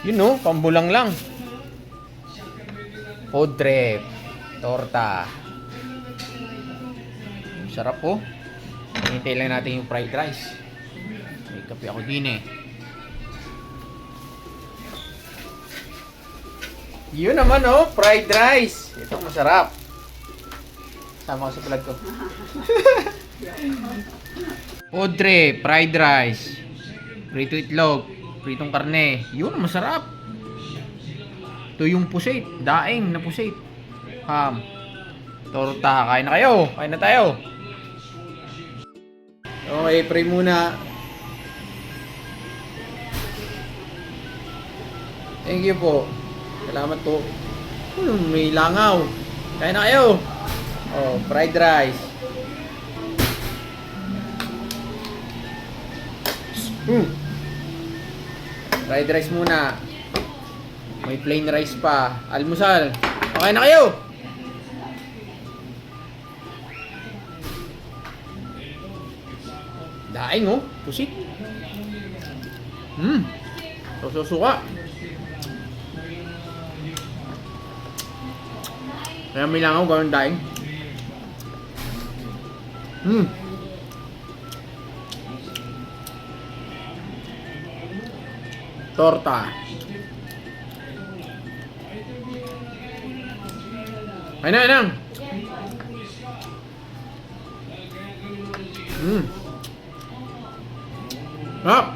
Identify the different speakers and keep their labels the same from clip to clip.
Speaker 1: Yun no, pambulang lang. Food trip. Torta. Sarap po. Hintay lang natin yung fried rice. May kape ako din eh. Yun naman oh, fried rice. Ito masarap. Sama ko sa vlog ko. Trip, fried rice. Prito itlog, pritong karne. Yun, masarap. Ito yung pusit, daing na pusit. Ham. Torta, kain na kayo. Kain na tayo. Okay, pray muna. Thank you po. Salamat po. Hmm, may langaw. Kain na kayo. Oh, fried rice. Hmm. Fried rice muna. May plain rice pa. Almusal. Okay na kayo. Daing oh. Pusit. Hmm. Susuka. Kaya may langaw gawin daing. Hmm. Torta. Ay na, ay na. Hmm. Hap.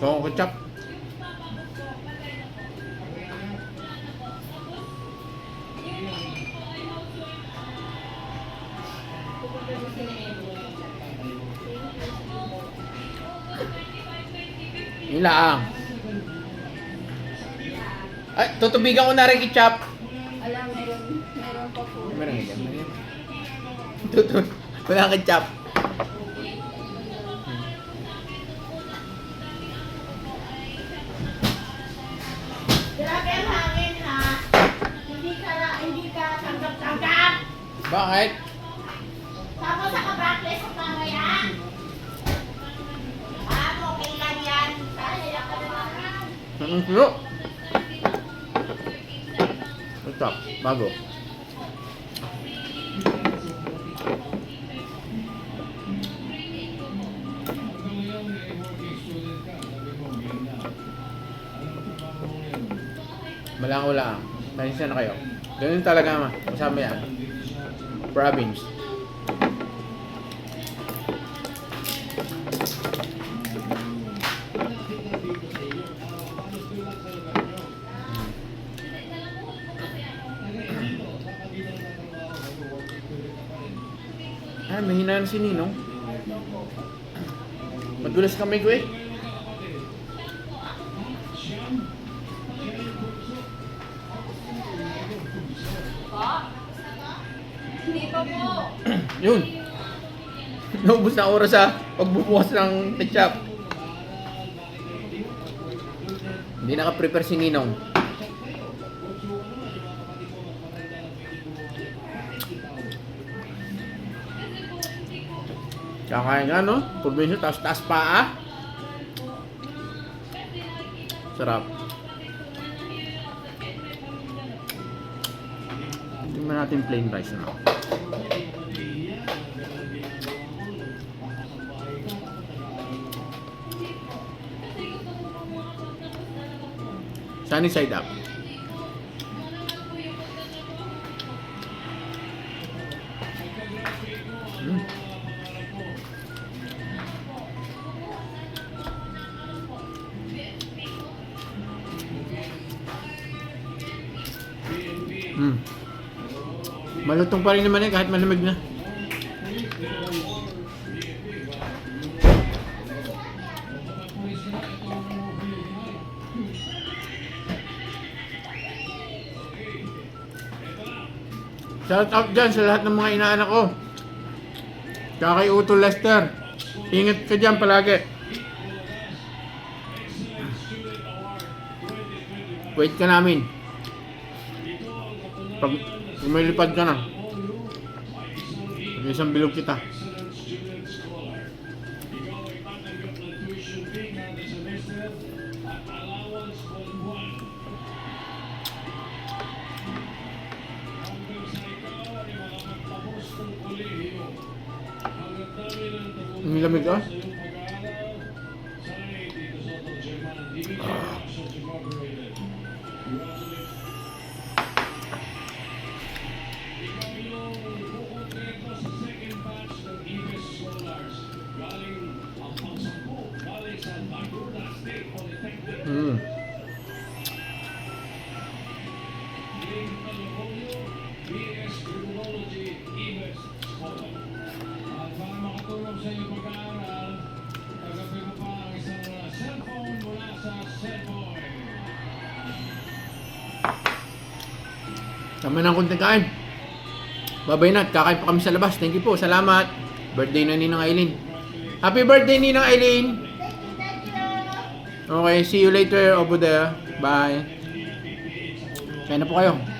Speaker 1: Ito ketchup. Yun lang. Ay, tutubigan ko na rin ketchup.
Speaker 2: Alam, meron, meron pa po.
Speaker 1: Meron nga dyan. Tutu. Wala ketchup.
Speaker 2: Grabe ang hangin ha. Hindi ka, hindi ka tanggap-tanggap.
Speaker 1: Bakit? Ang sulo. Ketchup. Bago. Malango lang. Tanisya na kayo. Ganun talaga ma. Kasama yan. Province. Ay, mahina na si Ninong. Madulas kamay ko eh.
Speaker 2: Hindi pa po.
Speaker 1: Yun. Naubos na oras sa pagbubukas ng ketchup. Hindi naka-prepare si Ninong. Kakain nga, no? Probinsya, taas-taas paa. Sarap. Tingnan natin plain rice na. Sunny side up. Mm. Malutong pa rin naman eh kahit malamig na. Shout out dyan sa lahat ng mga inaanak ko. Tsaka kay Utol Lester. Ingat ka dyan palagi. Wait ka namin. Pag lumilipad ka na, isang bilog kita. Ini lamig ah. Tama na ang konting kain. Babay na, at kakain pa kami sa labas. Thank you po, salamat. Birthday na Ninang Aileen. Happy birthday Ninang
Speaker 2: you.
Speaker 1: Okay, see you later over there. Bye. Kaya na po kayo.